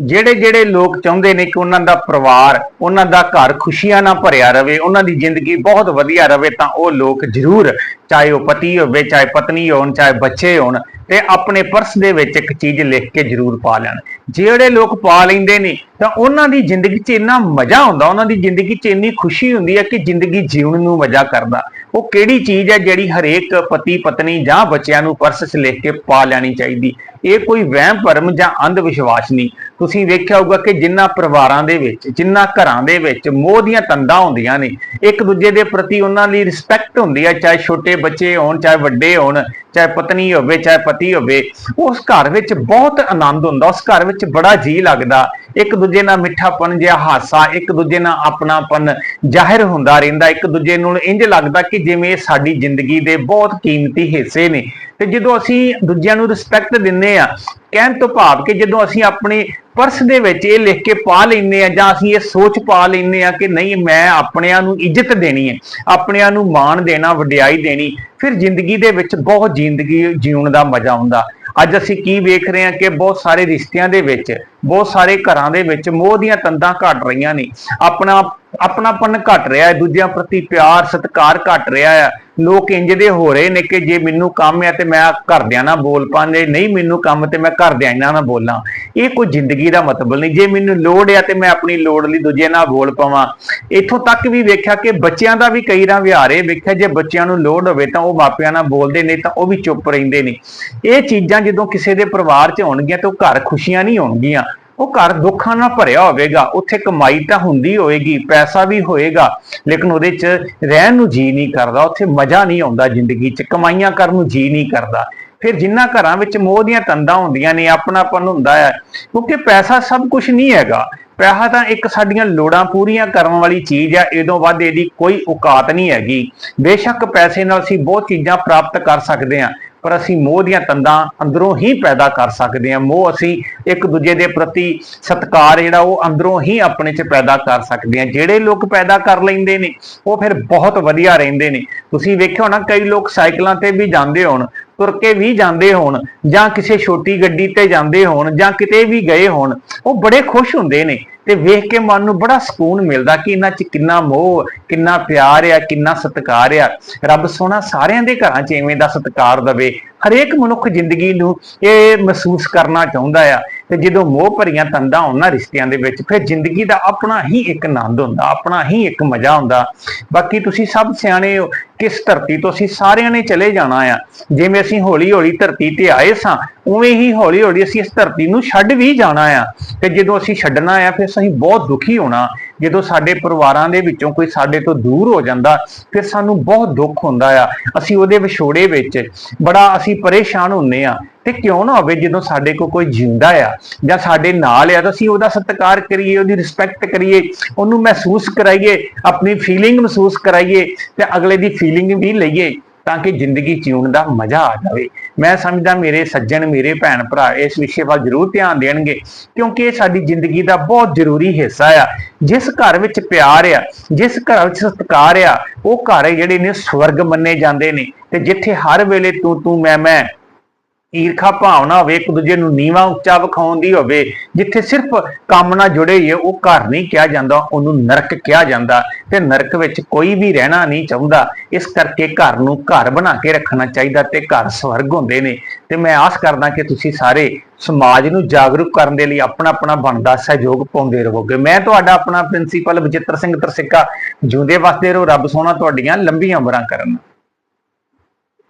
ਜਿਹੜੇ ਜਿਹੜੇ ਲੋਕ ਚਾਹੁੰਦੇ ਨੇ ਕਿ ਉਹਨਾਂ ਦਾ ਪਰਿਵਾਰ, ਉਹਨਾਂ ਦਾ ਘਰ ਖੁਸ਼ੀਆਂ ਨਾਲ ਭਰਿਆ ਰਵੇ, ਉਹਨਾਂ ਦੀ ਜ਼ਿੰਦਗੀ ਬਹੁਤ ਵਧੀਆ ਰਵੇ, ਤਾਂ ਉਹ ਲੋਕ ਜ਼ਰੂਰ ਚਾਹੇ ਉਹ ਪਤੀ ਹੋਵੇ, ਚਾਹੇ ਪਤਨੀ ਹੋਣ, ਚਾਹੇ ਬੱਚੇ ਹੋਣ, ਤੇ ਆਪਣੇ ਪਰਸ ਦੇ ਵਿੱਚ ਇੱਕ ਚੀਜ਼ ਲਿਖ ਕੇ ਜ਼ਰੂਰ ਪਾ ਲੈਣ। ਜਿਹੜੇ ਲੋਕ ਪਾ ਲੈਂਦੇ ਨੇ, ਤਾਂ ਉਹਨਾਂ ਦੀ ਜ਼ਿੰਦਗੀ 'ਚ ਇੰਨਾ ਮਜ਼ਾ ਆਉਂਦਾ, ਉਹਨਾਂ ਦੀ ਜ਼ਿੰਦਗੀ 'ਚ ਇੰਨੀ ਖੁਸ਼ੀ ਹੁੰਦੀ ਹੈ ਕਿ ਜ਼ਿੰਦਗੀ ਜੀਉਣ ਨੂੰ ਮਜ਼ਾ ਕਰਦਾ। ਉਹ ਕਿਹੜੀ ਚੀਜ਼ ਹੈ ਜਿਹੜੀ ਹਰੇਕ ਪਤੀ, ਪਤਨੀ ਜਾਂ ਬੱਚਿਆਂ ਨੂੰ ਪਰਸ 'ਚ ਲਿਖ ਕੇ ਪਾ ਲੈਣੀ ਚਾਹੀਦੀ? ਇਹ ਕੋਈ ਵਹਿਮ, ਭਰਮ ਜਾਂ ਅੰਧ ਵਿਸ਼ਵਾਸ ਨਹੀਂ। ਤੁਸੀਂ ਵੇਖਿਆ ਹੋਊਗਾ ਕਿ ਜਿੰਨਾ ਪਰਿਵਾਰਾਂ ਦੇ ਵਿੱਚ, ਜਿੰਨਾ ਘਰਾਂ ਦੇ ਵਿੱਚ ਮੋਹ ਦੀਆਂ ਤੰਦਾਂ ਹੁੰਦੀਆਂ ਨੇ, ਇੱਕ ਦੂਜੇ ਦੇ ਪ੍ਰਤੀ ਉਹਨਾਂ ਦੀ ਰਿਸਪੈਕਟ ਹੁੰਦੀ ਹੈ, ਚਾਹੇ ਛੋਟੇ ਬੱਚੇ ਹੋਣ, ਚਾਹੇ ਵੱਡੇ ਹੋਣ, ਚਾਹੇ ਪਤਨੀ ਹੋਵੇ, ਚਾਹੇ ਪਤੀ ਹੋਵੇ, ਉਸ ਘਰ ਵਿੱਚ ਬਹੁਤ ਆਨੰਦ ਹੁੰਦਾ, ਉਸ ਘਰ ਵਿੱਚ ਬੜਾ ਜੀ ਲੱਗਦਾ। ਇੱਕ ਦੂਜੇ ਨਾਲ ਮਿੱਠਾਪਨ ਜਿਹਾ ਹਾਸਾ, ਇੱਕ ਦੂਜੇ ਨਾਲ ਆਪਣਾਪਨ ਜ਼ਾਹਿਰ ਹੁੰਦਾ ਰਹਿੰਦਾ, ਇੱਕ ਦੂਜੇ ਨੂੰ ਇੰਜ ਲੱਗਦਾ ਕਿ ਜਿਵੇਂ ਇਹ ਸਾਡੀ ਜ਼ਿੰਦਗੀ ਦੇ ਬਹੁਤ ਕੀਮਤੀ ਹਿੱਸੇ ਨੇ। ਤੇ ਜਦੋਂ ਅਸੀਂ ਦੂਜਿਆਂ ਨੂੰ ਰਿਸਪੈਕਟ ਦਿੰਨੇ ਆ ਕਹਿਣ ਤੋਂ ਭਾਵ ਕਿ ਜਦੋਂ ਅਸੀਂ ਆਪਣੇ ਪਰਸ ਦੇ ਵਿੱਚ ਇਹ ਲਿਖ ਕੇ ਪਾ ਲੈਂਦੇ ਆ ਜਾਂ ਅਸੀਂ ਇਹ ਸੋਚ ਪਾ ਲੈਂਦੇ ਆ ਕਿ ਨਹੀਂ, ਮੈਂ ਆਪਣਿਆਂ ਨੂੰ ਇੱਜ਼ਤ ਦੇਣੀ ਹੈ, ਆਪਣਿਆਂ ਨੂੰ ਮਾਣ ਦੇਣਾ, ਵਡਿਆਈ ਦੇਣੀ, ਫਿਰ ਜ਼ਿੰਦਗੀ ਦੇ ਵਿੱਚ ਬਹੁਤ ਜ਼ਿੰਦਗੀ ਜਿਉਣ ਦਾ ਮਜ਼ਾ ਆਉਂਦਾ ਅੱਜ ਅਸੀਂ ਕੀ ਵੇਖ ਰਹੇ ਹਾਂ ਕਿ ਬਹੁਤ ਸਾਰੇ ਰਿਸ਼ਤਿਆਂ ਦੇ ਵਿੱਚ, ਬਹੁਤ ਸਾਰੇ ਘਰਾਂ ਦੇ ਵਿੱਚ ਮੋਹ ਦੀਆਂ ਤੰਦਾਂ ਘਟ ਰਹੀਆਂ ਨੇ। ਆਪਣਾ ਆਪਣਾਪਨ ਘਟ ਰਿਹਾ ਹੈ, ਦੂਜਿਆਂ ਪ੍ਰਤੀ ਪਿਆਰ, ਸਤਿਕਾਰ ਘਟ ਰਿਹਾ ਹੈ। ਲੋਕ ਇੰਜ ਦੇ ਹੋ ਰਹੇ ਨੇ ਕਿ ਜੇ ਮੈਨੂੰ ਕੰਮ ਹੈ ਤੇ ਮੈਂ ਘਰਦਿਆਂ ਨਾਲ ਬੋਲ ਪਾਂਦੇ ਨਹੀਂ ਮੈਨੂੰ ਕੰਮ ਤੇ ਮੈਂ ਘਰਦਿਆਂ ਨਾਲ ਬੋਲਾਂ। ਇਹ ਕੋਈ ਜ਼ਿੰਦਗੀ ਦਾ ਮਤਲਬ ਨਹੀਂ। ਜੇ ਮੈਨੂੰ ਲੋੜ ਹੈ ਤੇ ਮੈਂ ਆਪਣੀ ਲੋੜ ਲਈ ਦੂਜੇ ਨਾਲ ਬੋਲ ਪਾਵਾਂ। ਇੱਥੋਂ ਤੱਕ ਵੀ ਵੇਖਿਆ ਕਿ ਬੱਚਿਆਂ ਦਾ ਵੀ ਕਈ ਰਾਂ ਵਿਹਾਰੇ ਵੇਖਿਆ, ਜੇ ਬੱਚਿਆਂ ਨੂੰ ਲੋੜ ਹੋਵੇ ਤਾਂ ਉਹ ਮਾਪਿਆਂ ਨਾਲ ਬੋਲਦੇ ਨੇ ਤਾਂ ਉਹ ਵੀ ਚੁੱਪ ਰਹਿੰਦੇ ਨੇ। ਇਹ ਚੀਜ਼ਾਂ ਜਦੋਂ ਕਿਸੇ ਦੇ ਪਰਿਵਾਰ 'ਚ ਹੋਣਗੀਆਂ ਤਾਂ ਉਹ ਘਰ ਖੁਸ਼ੀਆਂ ਨਹੀਂ ਹੋਣਗੀਆਂ। ਉਹ ਘਰ ਦੁੱਖਾਂ ਨਾਲ ਭਰਿਆ ਹੋਵੇਗਾ, ਉੱਥੇ ਕਮਾਈ ਤਾਂ ਹੁੰਦੀ ਹੋਏਗੀ ਪੈਸਾ ਵੀ ਹੋਏਗਾ, ਲੇਕਿਨ ਉਹਦੇ 'ਚ ਰਹਿਣ ਨੂੰ ਜੀ ਨਹੀਂ ਕਰਦਾ, ਉੱਥੇ ਮਜ਼ਾ ਨਹੀਂ ਆਉਂਦਾ ਜ਼ਿੰਦਗੀ 'ਚ, ਕਮਾਈਆਂ ਕਰਨ ਨੂੰ ਜੀ ਨਹੀਂ ਕਰਦਾ। ਫਿਰ ਜਿਨ੍ਹਾਂ ਘਰਾਂ ਵਿੱਚ ਮੋਹ ਦੀਆਂ ਤੰਦਾਂ ਹੁੰਦੀਆਂ ਨੇ, ਆਪਣਾਪਨ ਹੁੰਦਾ ਹੈ, ਕਿਉਂਕਿ ਪੈਸਾ ਸਭ ਕੁਝ ਨਹੀਂ ਹੈਗਾ। ਪੈਸਾ ਤਾਂ ਇੱਕ ਸਾਡੀਆਂ ਲੋੜਾਂ ਪੂਰੀਆਂ ਕਰਨ ਵਾਲੀ ਚੀਜ਼ ਹੈ ਇਦੋਂ ਵੱਧ ਇਹਦੀ ਕੋਈ ਔਕਾਤ ਨਹੀਂ ਹੈਗੀ। ਬੇਸ਼ੱਕ ਪੈਸੇ ਨਾਲ ਅਸੀਂ ਬਹੁਤ ਚੀਜ਼ਾਂ ਪ੍ਰਾਪਤ ਕਰ ਸਕਦੇ ਹਾਂ ਪਰ ਅਸੀਂ ਮੋਹ ਦੀਆਂ ਤੰਦਾਂ ਅੰਦਰੋਂ ਹੀ ਪੈਦਾ ਕਰ ਸਕਦੇ ਹਾਂ। ਮੋਹ ਅਸੀਂ ਇੱਕ ਦੂਜੇ ਦੇ ਪ੍ਰਤੀ ਸਤਿਕਾਰ ਜਿਹੜਾ ਉਹ ਅੰਦਰੋਂ ਹੀ ਆਪਣੇ 'ਚ ਪੈਦਾ ਕਰ ਸਕਦੇ ਹਾਂ। ਜਿਹੜੇ ਲੋਕ ਪੈਦਾ ਕਰ ਲੈਂਦੇ ਨੇ, ਉਹ ਫਿਰ ਬਹੁਤ ਵਧੀਆ ਰਹਿੰਦੇ ਨੇ। ਤੁਸੀਂ ਵੇਖਿਓ ਨਾ, ਕਈ ਲੋਕ ਸਾਈਕਲਾਂ ਤੇ ਵੀ ਜਾਂਦੇ ਹੋਣ। ਤੁਰ ਕੇ ਵੀ ਜਾਂਦੇ ਹੋਣ, ਜਾਂ ਕਿਸੇ ਛੋਟੀ ਗੱਡੀ ਤੇ ਜਾਂਦੇ ਹੋਣ, ਜਾਂ ਕਿਤੇ ਵੀ ਗਏ ਹੋਣ, ਉਹ ਬੜੇ ਖੁਸ਼ ਹੁੰਦੇ ਨੇ ਤੇ ਵੇਖ ਕੇ ਮਨ ਨੂੰ ਬੜਾ ਸਕੂਨ ਮਿਲਦਾ ਕਿ ਇਹਨਾਂ 'ਚ ਕਿੰਨਾ ਮੋਹ, ਕਿੰਨਾ ਪਿਆਰ ਆ, ਕਿੰਨਾ ਸਤਿਕਾਰ ਆ। ਰੱਬ ਸੋਹਣਾ ਸਾਰਿਆਂ ਦੇ ਘਰਾਂ 'ਚ ਐਵੇਂ ਦਾ ਸਤਿਕਾਰ ਦਵੇ। ਹਰੇਕ ਮਨੁੱਖ ਜ਼ਿੰਦਗੀ ਨੂੰ ਇਹ ਮਹਿਸੂਸ ਕਰਨਾ ਚਾਹੁੰਦਾ ਆ ਤੇ ਜਦੋਂ ਮੋਹ ਭਰੀਆਂ ਤੰਦਾਂ ਉਹਨਾਂ ਰਿਸ਼ਤਿਆਂ ਦੇ ਵਿੱਚ, ਫਿਰ ਜ਼ਿੰਦਗੀ ਦਾ ਆਪਣਾ ਹੀ ਇੱਕ ਆਨੰਦ ਹੁੰਦਾ, ਆਪਣਾ ਹੀ ਇੱਕ ਮਜ਼ਾ ਹੁੰਦਾ। ਬਾਕੀ ਤੁਸੀਂ ਸਭ ਸਿਆਣੇ ਹੋ, ਕਿਸ ਧਰਤੀ ਤੋਂ ਅਸੀਂ ਸਾਰਿਆਂ ਨੇ ਚਲੇ ਜਾਣਾ ਆ? ਜਿਵੇਂ ਅਸੀਂ ਹੌਲੀ ਹੌਲੀ ਧਰਤੀ ਤੇ ਆਏ ਸਾਂ, ਉਵੇਂ ਹੀ ਹੌਲੀ ਹੌਲੀ ਅਸੀਂ ਇਸ ਧਰਤੀ ਨੂੰ ਛੱਡ ਵੀ ਜਾਣਾ ਆ। ਤੇ ਜਦੋਂ ਅਸੀਂ ਛੱਡਣਾ ਆ, ਫਿਰ ਅਸੀਂ ਬਹੁਤ ਦੁਖੀ ਹੋਣਾ। ਜਦੋਂ ਸਾਡੇ ਪਰਿਵਾਰਾਂ ਦੇ ਵਿੱਚੋਂ ਕੋਈ ਸਾਡੇ ਤੋਂ ਦੂਰ ਹੋ ਜਾਂਦਾ, ਫਿਰ ਸਾਨੂੰ ਬਹੁਤ ਦੁੱਖ ਹੁੰਦਾ ਆ। ਅਸੀਂ ਉਹਦੇ ਵਿਛੋੜੇ ਵਿੱਚ ਬੜਾ ਅਸੀਂ ਪਰੇਸ਼ਾਨ ਹੁੰਨੇ ਆ। ਤੇ ਕਿਉਂ ਨਾ ਹੋਵੇ ਜਦੋਂ ਸਾਡੇ ਕੋਲ ਕੋਈ ਜਿੰਦਾ ਆ ਜਾਂ ਸਾਡੇ ਨਾਲ ਆ, ਤਾਂ ਅਸੀਂ ਉਹਦਾ ਸਤਿਕਾਰ ਕਰੀਏ, ਉਹਦੀ ਰਿਸਪੈਕਟ ਕਰੀਏ, ਉਹਨੂੰ ਮਹਿਸੂਸ ਕਰਾਈਏ, ਆਪਣੀ ਫੀਲਿੰਗ ਮਹਿਸੂਸ ਕਰਾਈਏ ਤੇ ਅਗਲੇ ਦੀ ਫੀਲਿੰਗ ਵੀ ਲਈਏ। ਤਾਂ ਕਿ ਜ਼ਿੰਦਗੀ ਜੀਉਣ ਦਾ ਮਜ਼ਾ ਆ ਜਾਵੇ। ਮੈਂ ਸਮਝਦਾ ਮੇਰੇ ਸੱਜਣ, ਮੇਰੇ ਭੈਣ ਭਰਾ ਇਸ ਵਿਸ਼ੇ ਵੱਲ ਜ਼ਰੂਰ ਧਿਆਨ ਦੇਣਗੇ, ਕਿਉਂਕਿ ਇਹ ਸਾਡੀ ਜ਼ਿੰਦਗੀ ਦਾ ਬਹੁਤ ਜ਼ਰੂਰੀ ਹਿੱਸਾ ਆ। ਜਿਸ ਘਰ ਵਿੱਚ ਪਿਆਰ ਆ, ਜਿਸ ਘਰ ਵਿੱਚ ਸਤਿਕਾਰ ਆ, ਉਹ ਘਰ ਜਿਹੜੇ ਨੇ ਸਵਰਗ ਮੰਨੇ ਜਾਂਦੇ ਨੇ। ਤੇ ਜਿੱਥੇ ਹਰ ਵੇਲੇ ਤੂੰ ਤੂੰ ਮੈਂ ਮੈਂ ਈਰਖਾ ਭਾਵਨਾ ਹੋਵੇ, ਇੱਕ ਦੂਜੇ ਨੂੰ ਨੀਵਾ ਉੱਚਾ ਵਿਖਾਉਣ ਦੀ ਹੋਵੇ, ਜਿੱਥੇ ਸਿਰਫ ਕੰਮ ਨਾਲ ਜੁੜੇ ਹੀ ਉਹ ਘਰ ਨਹੀਂ ਕਿਹਾ ਜਾਂਦਾ, ਉਹਨੂੰ ਨਰਕ ਕਿਹਾ ਜਾਂਦਾ ਤੇ ਨਰਕ ਵਿੱਚ ਕੋਈ ਵੀ ਰਹਿਣਾ ਨਹੀਂ ਚਾਹੁੰਦਾ। ਇਸ ਕਰਕੇ ਘਰ ਨੂੰ ਘਰ ਬਣਾ ਕੇ ਰੱਖਣਾ ਚਾਹੀਦਾ ਤੇ ਘਰ ਸਵਰਗ ਹੁੰਦੇ ਨੇ। ਤੇ ਮੈਂ ਆਸ ਕਰਦਾ ਕਿ ਤੁਸੀਂ ਸਾਰੇ ਸਮਾਜ ਨੂੰ ਜਾਗਰੂਕ ਕਰਨ ਦੇ ਲਈ ਆਪਣਾ ਆਪਣਾ ਬਣਦਾ ਸਹਿਯੋਗ ਪਾਉਂਦੇ ਰਹੋਗੇ। ਮੈਂ ਤੁਹਾਡਾ ਆਪਣਾ ਪ੍ਰਿੰਸੀਪਲ ਬਜਿੱਤਰ ਸਿੰਘ ਤਰਸਿੱਕਾ, ਜਿਉਂਦੇ ਵਸਦੇ ਰਹੋ, ਰੱਬ ਸੋਹਣਾ ਤੁਹਾਡੀਆਂ ਲੰਬੀਆਂ ਉਮਰਾਂ ਕਰਨ।